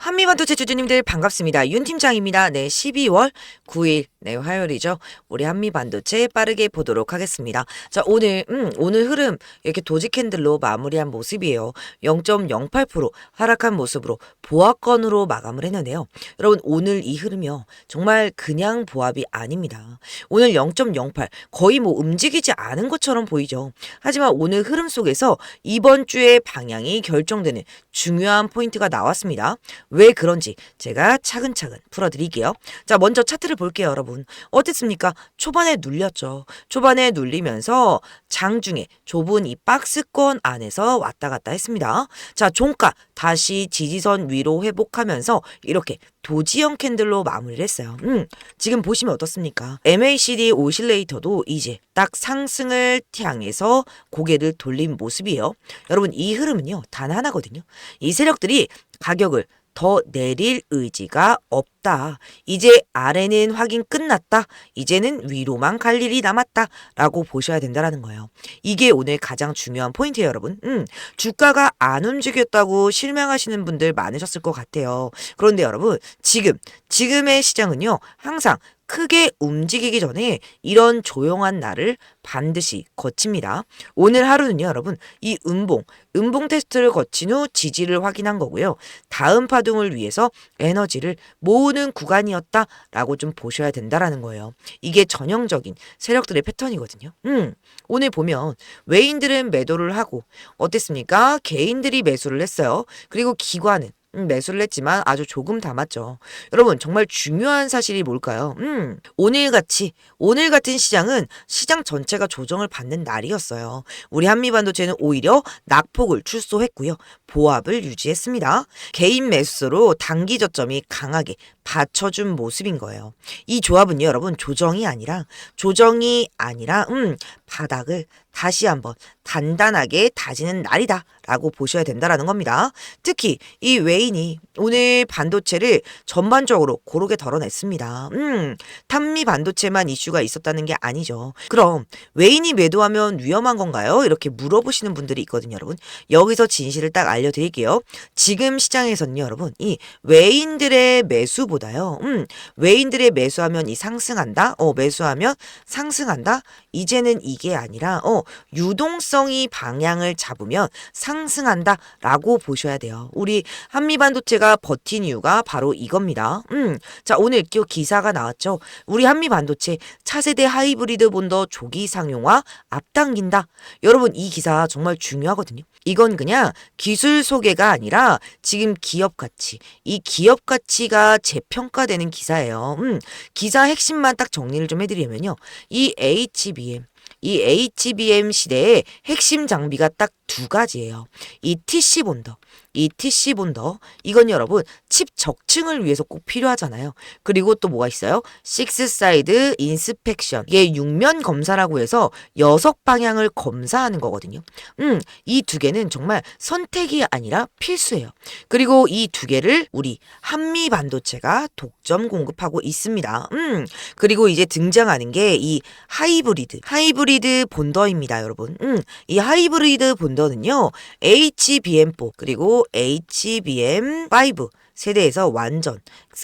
한미반도체 주주님들 반갑습니다. 윤 팀장입니다. 네, 12월 9일 네, 화요일이죠. 우리 한미반도체 빠르게 보도록 하겠습니다. 자, 오늘 음, 오늘 흐름 이렇게 도지 캔들로 마무리한 모습이에요. 0.08% 하락한 모습으로 보합권으로 마감을 했는데요. 여러분, 오늘 이 흐름이요. 정말 그냥 보합이 아닙니다. 오늘 0.08 거의 뭐 움직이지 않은 것처럼 보이죠. 하지만 오늘 흐름 속에서 이번 주의 방향이 결정되는 중요한 포인트가 나왔습니다. 왜 그런지 제가 차근차근 풀어드릴게요. 자, 먼저 차트를 볼게요, 여러분. 어땠습니까? 초반에 눌렸죠. 초반에 눌리면서 장중에 좁은 이 박스권 안에서 왔다 갔다 했습니다. 자, 종가 다시 지지선 위로 회복하면서 이렇게 도지형 캔들로 마무리를 했어요. 음, 지금 보시면 어떻습니까? MACD 오실레이터도 이제 딱 상승을 향해서 고개를 돌린 모습이에요. 여러분, 이 흐름은요, 단 하나거든요. 이 세력들이 가격을 더 내릴 의지가 없다. 이제 아래는 확인 끝났다. 이제는 위로만 갈 일이 남았다. 라고 보셔야 된다라는 거예요. 이게 오늘 가장 중요한 포인트예요, 여러분. 음, 주가가 안 움직였다고 실망하시는 분들 많으셨을 것 같아요. 그런데 여러분, 지금, 지금의 시장은요, 항상 크게 움직이기 전에 이런 조용한 날을 반드시 거칩니다. 오늘 하루는요, 여러분, 이 음봉, 음봉 테스트를 거친 후 지지를 확인한 거고요. 다음 파동을 위해서 에너지를 모으는 구간이었다라고 좀 보셔야 된다라는 거예요. 이게 전형적인 세력들의 패턴이거든요. 음, 오늘 보면 외인들은 매도를 하고 어땠습니까? 개인들이 매수를 했어요. 그리고 기관은 음, 매수를 했지만 아주 조금 담았죠. 여러분, 정말 중요한 사실이 뭘까요? 음, 오늘같이, 오늘 같은 시장은 시장 전체가 조정을 받는 날이었어요. 우리 한미반도체는 오히려 낙폭을 출소했고요. 보합을 유지했습니다. 개인 매수로 단기 저점이 강하게 받쳐준 모습인 거예요. 이 조합은요, 여러분, 조정이 아니라, 조정이 아니라, 음, 바닥을 다시 한번 단단하게 다지는 날이다. 라고 보셔야 된다라는 겁니다. 특히 이 외인이 오늘 반도체를 전반적으로 고르게 덜어냈습니다. 음, 탄미 반도체만 이슈가 있었다는 게 아니죠. 그럼 외인이 매도하면 위험한 건가요? 이렇게 물어보시는 분들이 있거든요, 여러분. 여기서 진실을 딱 알려드릴게요. 지금 시장에서는요, 여러분, 이 외인들의 매수보다요, 음, 외인들의 매수하면 이 상승한다? 어, 매수하면 상승한다? 이제는 이게 아니라, 어, 유동성이 방향을 잡으면 상승한다라고 보셔야 돼요. 우리 한미 반도체가 버틴 이유가 바로 이겁니다. 음, 자 오늘 또 기사가 나왔죠. 우리 한미 반도체 차세대 하이브리드 본더 조기 상용화 앞당긴다. 여러분 이 기사 정말 중요하거든요. 이건 그냥 기술 소개가 아니라 지금 기업 가치, 이 기업 가치가 재평가되는 기사예요. 음, 기사 핵심만 딱 정리를 좀 해드리면요. 이 HBM, 이 HBM 시대의 핵심 장비가 딱 두 가지예요. 이 TC 본더, 이 TC 본더, 이건 여러분 칩 적층을 위해서 꼭 필요하잖아요. 그리고 또 뭐가 있어요? 식스 사이드 인스펙션. 이게 육면 검사라고 해서 여섯 방향을 검사하는 거거든요. 음, 이 두 개는 정말 선택이 아니라 필수예요. 그리고 이 두 개를 우리 한미 반도체가 독점 공급하고 있습니다. 음, 그리고 이제 등장하는 게 이 하이브리드, 하이브리드 본더입니다, 여러분. 음, 이 하이브리드 본더는요, HBM4 그리고 HBM5 세대에서 완전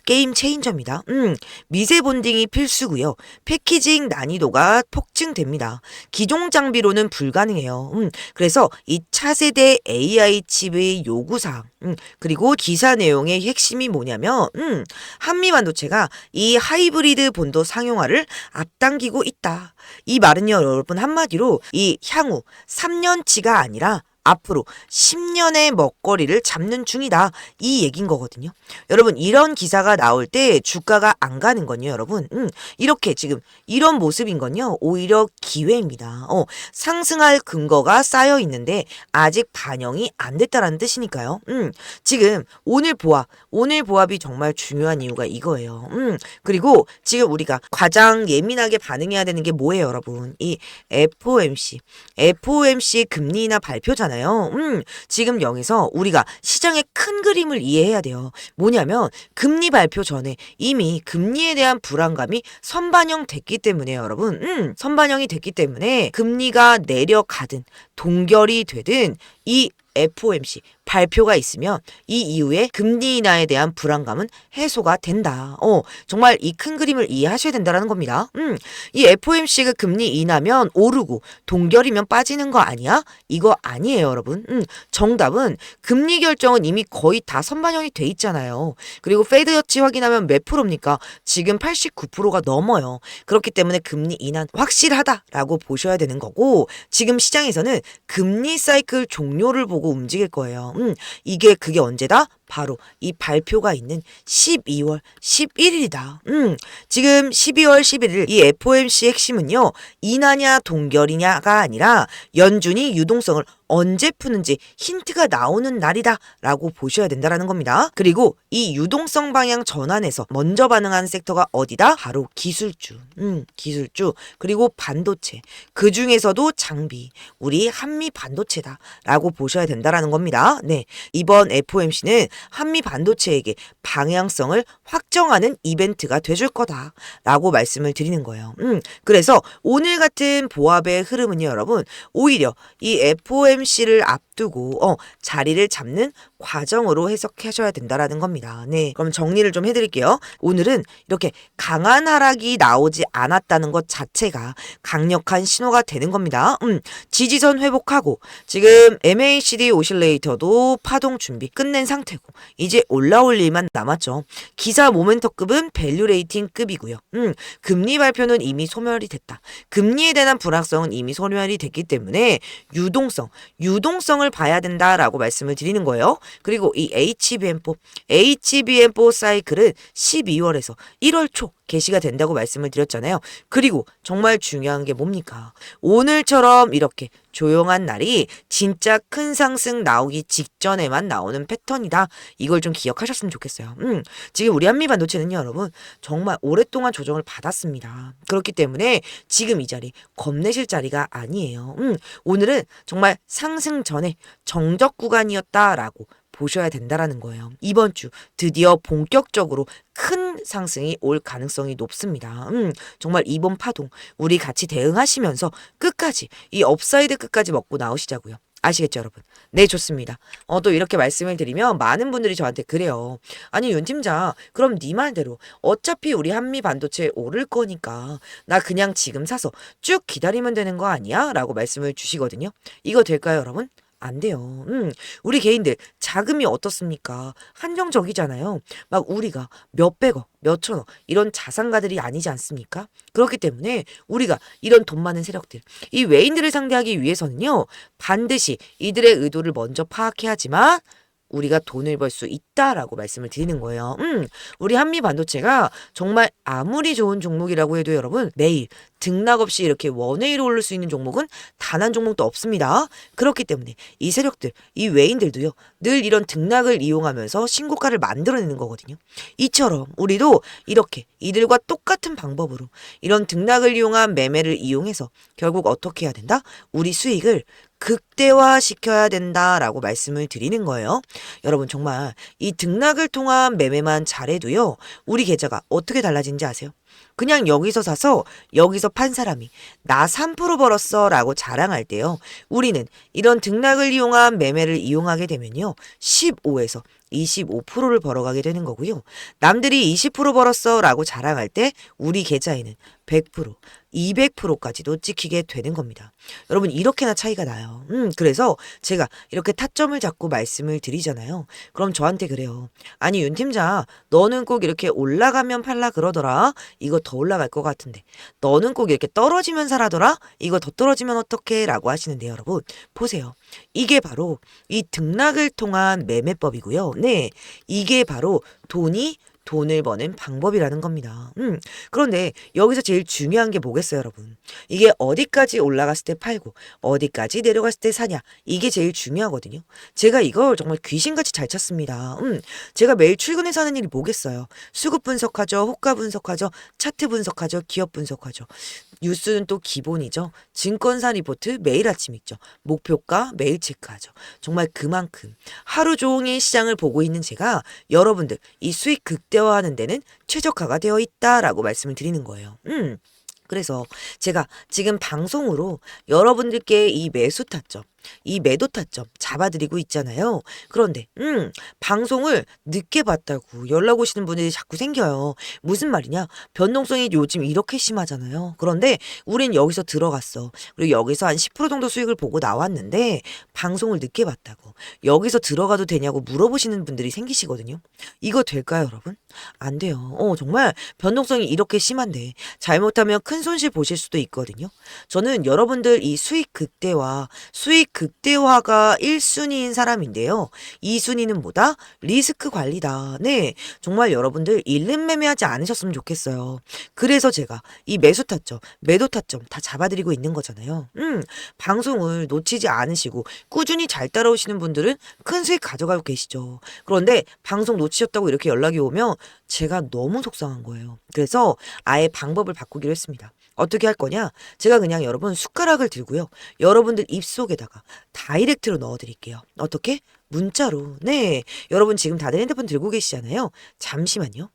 게임 체인저입니다. 음, 미세 본딩이 필수고요. 패키징 난이도가 폭증됩니다. 기존 장비로는 불가능해요. 음, 그래서 이 차세대 AI 칩의 요구 사항, 음, 그리고 기사 내용의 핵심이 뭐냐면, 음, 한미 반도체가 이 하이브리드 본도 상용화를 앞당기고 있다. 이 말은요, 여러분 한마디로 이 향후 3년치가 아니라 앞으로 10년의 먹거리를 잡는 중이다. 이 얘기인 거거든요. 여러분, 이런 기사가 나올 때 주가가 안 가는 건요, 여러분. 음, 이렇게 지금 이런 모습인 건요, 오히려 기회입니다. 어, 상승할 근거가 쌓여 있는데 아직 반영이 안 됐다라는 뜻이니까요. 음, 지금 오늘 보합, 오늘 보합이 정말 중요한 이유가 이거예요. 음, 그리고 지금 우리가 가장 예민하게 반응해야 되는 게 뭐예요, 여러분? 이 FOMC. FOMC 금리나 발표잖아요. 음, 지금 여기서 우리가 시장의 큰 그림을 이해해야 돼요. 뭐냐면 금리 발표 전에 이미 금리에 대한 불안감이 선반영 됐기 때문에 여러분, 음, 선반영이 됐기 때문에 금리가 내려가든 동결이 되든 이 FOMC 발표가 있으면 이 이후에 금리 인하에 대한 불안감은 해소가 된다. 어, 정말 이 큰 그림을 이해하셔야 된다라는 겁니다. 음, 이 FOMC가 금리 인하면 오르고 동결이면 빠지는 거 아니야? 이거 아니에요, 여러분. 음, 정답은 금리 결정은 이미 거의 다 선반영이 돼 있잖아요. 그리고 페드 여치 확인하면 몇 프로입니까? 지금 89%가 넘어요. 그렇기 때문에 금리 인하 확실하다라고 보셔야 되는 거고 지금 시장에서는 금리 사이클 종료 를 보고 움직일 거예요. 음, 이게 그게 언제다? 바로 이 발표가 있는 12월 11일이다. 음, 지금 12월 11일 이 FOMC 핵심은요, 인하냐 동결이냐가 아니라 연준이 유동성을 언제 푸는지 힌트가 나오는 날이다 라고 보셔야 된다라는 겁니다. 그리고 이 유동성 방향 전환에서 먼저 반응하는 섹터가 어디다? 바로 기술주, 음, 기술주, 그리고 반도체, 그 중에서도 장비, 우리 한미 반도체다 라고 보셔야 된다라는 겁니다. 네. 이번 FOMC는 한미 반도체에게 방향성을 확정하는 이벤트가 돼줄 거다 라고 말씀을 드리는 거예요. 음, 그래서 오늘 같은 보합의 흐름은요, 여러분, 오히려 이 FOMC를 앞두고, 어, 자리를 잡는 과정으로 해석하셔야 된다라는 겁니다. 네. 그럼 정리를 좀 해드릴게요. 오늘은 이렇게 강한 하락이 나오지 않았다는 것 자체가 강력한 신호가 되는 겁니다. 음, 지지선 회복하고, 지금 MACD 오실레이터도 파동 준비 끝낸 상태고, 이제 올라올 일만 남았죠. 기사 모멘터급은 밸류 레이팅급이고요. 음, 금리 발표는 이미 소멸이 됐다. 금리에 대한 불확성은 이미 소멸이 됐기 때문에 유동성, 유동성을 봐야 된다라고 말씀을 드리는 거예요. 그리고 이 HBM4, HBM4 사이클은 12월에서 1월 초 개시가 된다고 말씀을 드렸잖아요. 그리고 정말 중요한 게 뭡니까? 오늘처럼 이렇게 조용한 날이 진짜 큰 상승 나오기 직전에만 나오는 패턴이다. 이걸 좀 기억하셨으면 좋겠어요. 음, 지금 우리 한미 반도체는요, 여러분, 정말 오랫동안 조정을 받았습니다. 그렇기 때문에 지금 이 자리 겁내실 자리가 아니에요. 음, 오늘은 정말 상승 전에 정적 구간이었다라고 보셔야 된다라는 거예요. 이번 주 드디어 본격적으로 큰 상승이 올 가능성이 높습니다. 음, 정말 이번 파동 우리 같이 대응하시면서 끝까지 이 업사이드 끝까지 먹고 나오시자고요. 아시겠죠, 여러분? 네, 좋습니다. 어, 또 이렇게 말씀을 드리면 많은 분들이 저한테 그래요. 아니, 윤 팀장, 그럼 네 말대로 어차피 우리 한미 반도체 오를 거니까 나 그냥 지금 사서 쭉 기다리면 되는 거 아니야? 라고 말씀을 주시거든요. 이거 될까요, 여러분? 안 돼요. 음, 우리 개인들 자금이 어떻습니까? 한정적이잖아요. 막 우리가 몇백억, 몇천억 이런 자산가들이 아니지 않습니까? 그렇기 때문에 우리가 이런 돈 많은 세력들, 이 외인들을 상대하기 위해서는요, 반드시 이들의 의도를 먼저 파악해야지만 우리가 돈을 벌 수 있다라고 말씀을 드리는 거예요. 음, 우리 한미 반도체가 정말 아무리 좋은 종목이라고 해도 여러분 매일 등락 없이 이렇게 원웨이로 오를 수 있는 종목은 단 한 종목도 없습니다. 그렇기 때문에 이 세력들, 이 외인들도요, 늘 이런 등락을 이용하면서 신고가를 만들어내는 거거든요. 이처럼 우리도 이렇게 이들과 똑같은 방법으로 이런 등락을 이용한 매매를 이용해서 결국 어떻게 해야 된다? 우리 수익을 극대화 시켜야 된다라고 말씀을 드리는 거예요. 여러분 정말 이 등락을 통한 매매만 잘해도요. 우리 계좌가 어떻게 달라진지 아세요? 그냥 여기서 사서 여기서 판 사람이 나 3% 벌었어 라고 자랑할 때요. 우리는 이런 등락을 이용한 매매를 이용하게 되면요. 15에서 25%를 벌어가게 되는 거고요. 남들이 20% 벌었어 라고 자랑할 때 우리 계좌에는 100%, 200%까지도 찍히게 되는 겁니다. 여러분 이렇게나 차이가 나요. 음, 그래서 제가 이렇게 타점을 잡고 말씀을 드리잖아요. 그럼 저한테 그래요. 아니 윤 팀장, 너는 꼭 이렇게 올라가면 팔라 그러더라. 이거 더 올라갈 것 같은데. 너는 꼭 이렇게 떨어지면 사라더라. 이거 더 떨어지면 어떡해? 라고 하시는데 여러분 보세요. 이게 바로 이 등락을 통한 매매법이고요. 네, 이게 바로 돈이 돈을 버는 방법이라는 겁니다. 음, 그런데 여기서 제일 중요한 게 뭐겠어요, 여러분? 이게 어디까지 올라갔을 때 팔고 어디까지 내려갔을 때 사냐 이게 제일 중요하거든요. 제가 이걸 정말 귀신같이 잘 찾습니다. 음, 제가 매일 출근해서 하는 일이 뭐겠어요? 수급 분석하죠, 호가 분석하죠, 차트 분석하죠, 기업 분석하죠. 뉴스는 또 기본이죠. 증권사 리포트 매일 아침 있죠. 목표가 매일 체크하죠. 정말 그만큼 하루 종일 시장을 보고 있는 제가 여러분들 이 수익 극대화하는 데는 최적화가 되어 있다라고 말씀을 드리는 거예요. 음. 그래서 제가 지금 방송으로 여러분들께 이 매수 타점, 이 매도 타점 잡아드리고 있잖아요. 그런데 음 방송을 늦게 봤다고 연락 오시는 분들이 자꾸 생겨요. 무슨 말이냐? 변동성이 요즘 이렇게 심하잖아요. 그런데 우린 여기서 들어갔어. 그리고 여기서 한 10% 정도 수익을 보고 나왔는데 방송을 늦게 봤다고 여기서 들어가도 되냐고 물어보시는 분들이 생기시거든요. 이거 될까요, 여러분? 안 돼요. 어, 정말 변동성이 이렇게 심한데 잘못하면 큰 손실 보실 수도 있거든요. 저는 여러분들 이 수익 극대화, 수익 극대화가 1순위인 사람인데요. 2순위는 뭐다? 리스크 관리다. 네. 정말 여러분들 일름 매매하지 않으셨으면 좋겠어요. 그래서 제가 이 매수 타점, 매도 타점 다 잡아드리고 있는 거잖아요. 음, 방송을 놓치지 않으시고 꾸준히 잘 따라오시는 분들은 큰 수익 가져가고 계시죠. 그런데 방송 놓치셨다고 이렇게 연락이 오면 제가 너무 속상한 거예요. 그래서 아예 방법을 바꾸기로 했습니다. 어떻게 할 거냐? 제가 그냥 여러분 숟가락을 들고요. 여러분들 입속에다가 다이렉트로 넣어 드릴게요. 어떻게? 문자로. 네. 여러분 지금 다들 핸드폰 들고 계시잖아요. 잠시만요.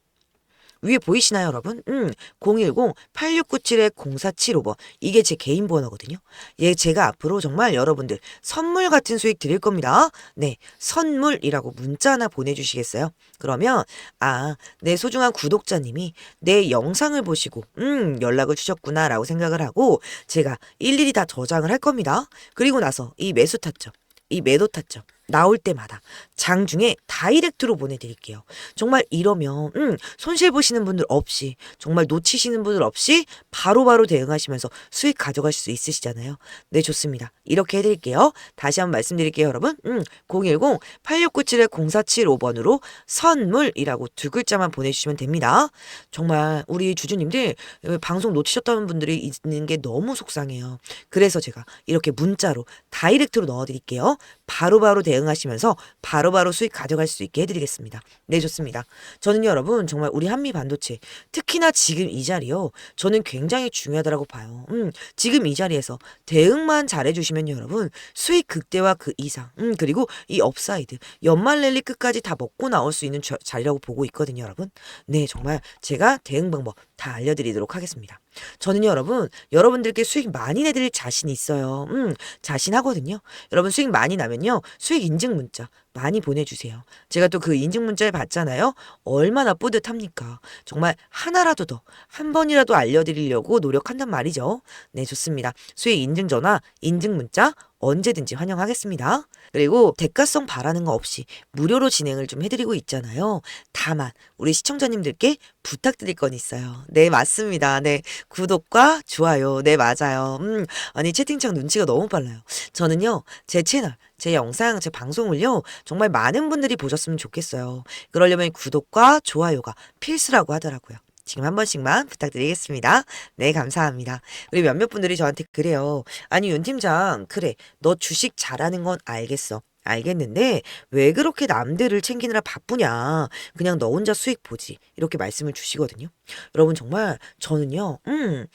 위에 보이시나요, 여러분? 음, 010-8697-0475번. 이게 제 개인 번호거든요. 예, 제가 앞으로 정말 여러분들 선물 같은 수익 드릴 겁니다. 네, 선물이라고 문자 하나 보내주시겠어요? 그러면, 아, 내 소중한 구독자님이 내 영상을 보시고, 음, 연락을 주셨구나라고 생각을 하고, 제가 일일이 다 저장을 할 겁니다. 그리고 나서 이 매수 타점, 이 매도 타점, 나올 때마다 장중에 다이렉트로 보내드릴게요. 정말 이러면 음, 손실 보시는 분들 없이 정말 놓치시는 분들 없이 바로 바로 대응하시면서 수익 가져가실 수 있으시잖아요. 네 좋습니다. 이렇게 해드릴게요. 다시 한번 말씀드릴게요 여러분. 음, 010-8697-0475번으로 선물이라고 두 글자만 보내주시면 됩니다. 정말 우리 주주님들 방송 놓치셨다는 분들이 있는 게 너무 속상해요. 그래서 제가 이렇게 문자로 다이렉트로 넣어드릴게요. 바로바로 대응 하시면서 바로 바로 수익 가져갈 수 있게 해드리겠습니다. 네, 좋습니다. 저는 여러분 정말 우리 한미 반도체 특히나 지금 이 자리요. 저는 굉장히 중요하다고 봐요. 음, 지금 이 자리에서 대응만 잘해주시면 여러분 수익 극대화 그 이상 음, 그리고 이 업사이드 연말 랠리 끝까지 다 먹고 나올 수 있는 저, 자리라고 보고 있거든요, 여러분. 네, 정말 제가 대응 방법 다 알려드리도록 하겠습니다. 저는 여러분, 여러분들께 수익 많이 내드릴 자신이 있어요. 음, 자신하거든요. 여러분 수익 많이 나면요. 수익 인증 문자 많이 보내주세요. 제가 또 그 인증 문자를 받잖아요. 얼마나 뿌듯합니까? 정말 하나라도 더, 한 번이라도 알려드리려고 노력한단 말이죠. 네, 좋습니다. 수익 인증 전화, 인증 문자 언제든지 환영하겠습니다. 그리고 대가성 바라는 거 없이 무료로 진행을 좀 해드리고 있잖아요. 다만 우리 시청자님들께 부탁드릴 건 있어요. 네, 맞습니다. 네, 구독과 좋아요. 네, 맞아요. 음, 아니 채팅창 눈치가 너무 빨라요. 저는요, 제 채널, 제 영상, 제 방송을요, 정말 많은 분들이 보셨으면 좋겠어요. 그러려면 구독과 좋아요가 필수라고 하더라고요. 지금 한 번씩만 부탁드리겠습니다. 네, 감사합니다. 우리 몇몇 분들이 저한테 그래요. 아니, 윤 팀장, 그래. 너 주식 잘하는 건 알겠어. 알겠는데 왜 그렇게 남들을 챙기느라 바쁘냐. 그냥 너 혼자 수익 보지. 이렇게 말씀을 주시거든요. 여러분 정말 저는요. 음.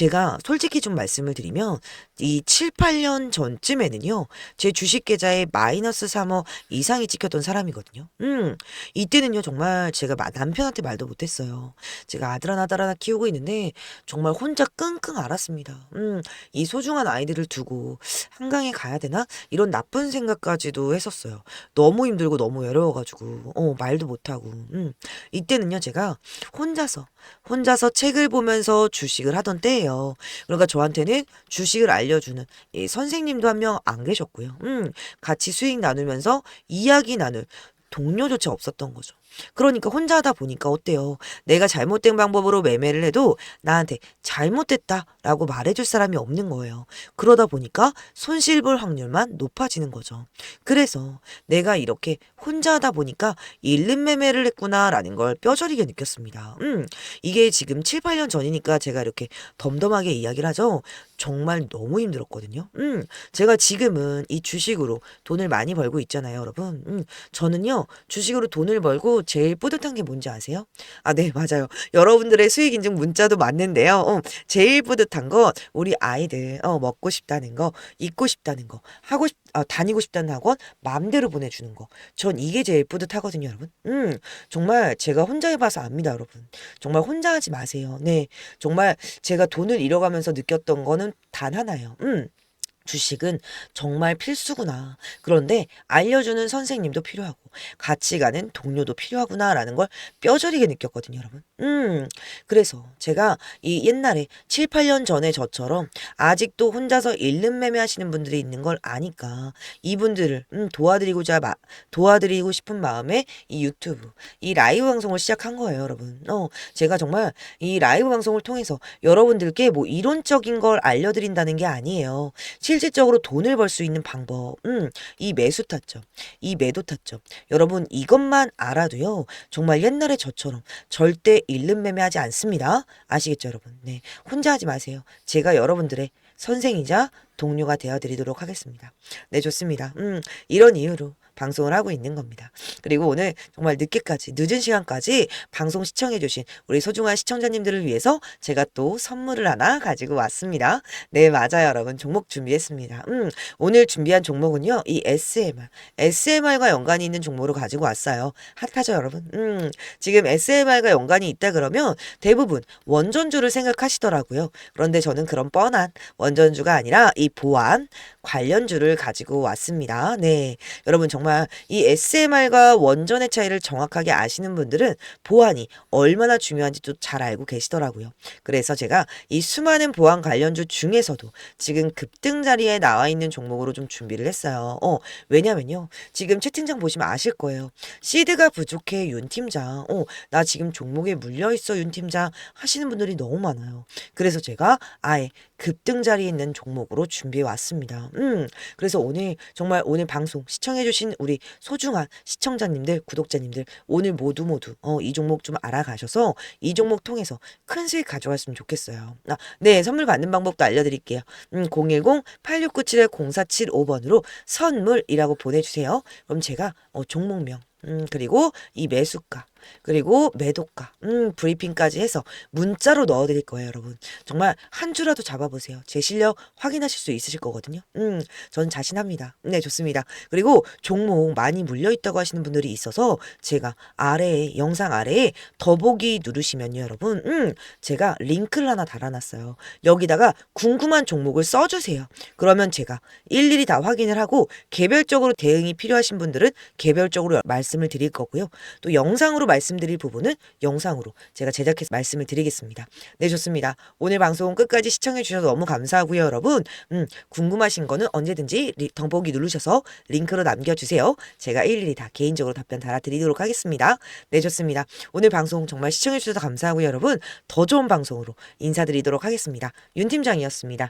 제가 솔직히 좀 말씀을 드리면 이 7, 8년 전쯤에는요. 제 주식 계좌에 마이너스 3억 이상이 찍혔던 사람이거든요. 음. 이때는요. 정말 제가 마- 남편한테 말도 못 했어요. 제가 아들 하나 딸 하나 키우고 있는데 정말 혼자 끙끙 앓았습니다. 음. 이 소중한 아이들을 두고 한강에 가야 되나? 이런 나쁜 생각까지도 했었어요. 너무 힘들고 너무 외로워 가지고 어 말도 못 하고 음. 이때는요 제가 혼자서 혼자서 책을 보면서 주식을 하던 때예요. 그러니까 저한테는 주식을 알려주는 이 선생님도 한 명 안 계셨고요. 음, 같이 수익 나누면서 이야기 나눌 동료조차 없었던 거죠. 그러니까 혼자 하다 보니까 어때요? 내가 잘못된 방법으로 매매를 해도 나한테 잘못됐다 라고 말해줄 사람이 없는 거예요. 그러다 보니까 손실 볼 확률만 높아지는 거죠. 그래서 내가 이렇게 혼자 하다 보니까 잃는 매매를 했구나 라는 걸 뼈저리게 느꼈습니다. 음, 이게 지금 7, 8년 전이니까 제가 이렇게 덤덤하게 이야기를 하죠. 정말 너무 힘들었거든요. 음, 제가 지금은 이 주식으로 돈을 많이 벌고 있잖아요, 여러분. 음, 저는요, 주식으로 돈을 벌고 제일 뿌듯한 게 뭔지 아세요? 아, 네, 맞아요. 여러분들의 수익 인증 문자도 맞는데요. 어, 제일 뿌듯한 건 우리 아이들, 어, 먹고 싶다는 거, 입고 싶다는 거, 하고 싶, 아, 다니고 싶다는 학원 마음대로 보내주는 거. 전 이게 제일 뿌듯하거든요, 여러분. 음, 정말 제가 혼자 해봐서 압니다, 여러분. 정말 혼자 하지 마세요. 네. 정말 제가 돈을 잃어가면서 느꼈던 거는 단 하나예요. 음. 주식은 정말 필수구나. 그런데 알려주는 선생님도 필요하고 같이 가는 동료도 필요하구나라는 걸 뼈저리게 느꼈거든요, 여러분. 음, 그래서 제가 이 옛날에 7, 8년 전에 저처럼 아직도 혼자서 일름 매매하시는 분들이 있는 걸 아니까 이분들을 음, 도와드리고자 마, 도와드리고 싶은 마음에 이 유튜브, 이 라이브 방송을 시작한 거예요, 여러분. 어, 제가 정말 이 라이브 방송을 통해서 여러분들께 뭐 이론적인 걸 알려드린다는 게 아니에요. 실질적으로 돈을 벌 수 있는 방법, 음, 이 매수 타점, 이 매도 타점. 여러분 이것만 알아도요, 정말 옛날에 저처럼 절대 일름 매매하지 않습니다. 아시겠죠, 여러분? 네, 혼자 하지 마세요. 제가 여러분들의 선생이자 동료가 되어드리도록 하겠습니다. 네, 좋습니다. 음, 이런 이유로 방송을 하고 있는 겁니다. 그리고 오늘 정말 늦게까지, 늦은 시간까지 방송 시청해 주신 우리 소중한 시청자님들을 위해서 제가 또 선물을 하나 가지고 왔습니다. 네, 맞아요, 여러분. 종목 준비했습니다. 음, 오늘 준비한 종목은요, 이 SMR, SMR과 연관이 있는 종목으로 가지고 왔어요. 핫하죠, 여러분? 음, 지금 SMR과 연관이 있다 그러면 대부분 원전주를 생각하시더라고요. 그런데 저는 그런 뻔한 원전주가 아니라 이 보안 관련주를 가지고 왔습니다. 네. 여러분 정말 이 SMR과 원전의 차이를 정확하게 아시는 분들은 보안이 얼마나 중요한지도 잘 알고 계시더라고요. 그래서 제가 이 수많은 보안 관련주 중에서도 지금 급등 자리에 나와 있는 종목으로 좀 준비를 했어요. 어, 왜냐면요. 지금 채팅창 보시면 아실 거예요. 시드가 부족해 윤 팀장. 어, 나 지금 종목에 물려 있어 윤 팀장 하시는 분들이 너무 많아요. 그래서 제가 아예 급등 자리에 있는 종목으로 준비해 왔습니다. 음, 그래서 오늘 정말 오늘 방송 시청해 주신 우리 소중한 시청자님들, 구독자님들 오늘 모두 모두 어, 이 종목 좀 알아가셔서 이 종목 통해서 큰 수익 가져갔으면 좋겠어요. 아, 네, 선물 받는 방법도 알려 드릴게요. 음, 010-8697-0475번으로 선물이라고 보내 주세요. 그럼 제가 어, 종목명 음, 그리고 이 매수가, 그리고 매도가, 음, 브리핑까지 해서 문자로 넣어드릴 거예요, 여러분. 정말 한 주라도 잡아보세요. 제 실력 확인하실 수 있으실 거거든요. 음, 저는 자신합니다. 네, 좋습니다. 그리고 종목 많이 물려있다고 하시는 분들이 있어서 제가 아래에, 영상 아래에 더보기 누르시면요, 여러분. 음, 제가 링크를 하나 달아놨어요. 여기다가 궁금한 종목을 써주세요. 그러면 제가 일일이 다 확인을 하고 개별적으로 대응이 필요하신 분들은 개별적으로 말씀을 드릴 거고요. 또 영상으로 말씀드릴 부분은 영상으로 제가 제작해서 말씀을 드리겠습니다. 네, 좋습니다. 오늘 방송 끝까지 시청해 주셔서 너무 감사하고요, 여러분. 음, 궁금하신 거는 언제든지 리, 더보기 누르셔서 링크로 남겨주세요. 제가 일일이 다 개인적으로 답변 달아드리도록 하겠습니다. 네, 좋습니다. 오늘 방송 정말 시청해 주셔서 감사하고요, 여러분. 더 좋은 방송으로 인사드리도록 하겠습니다. 윤 팀장이었습니다.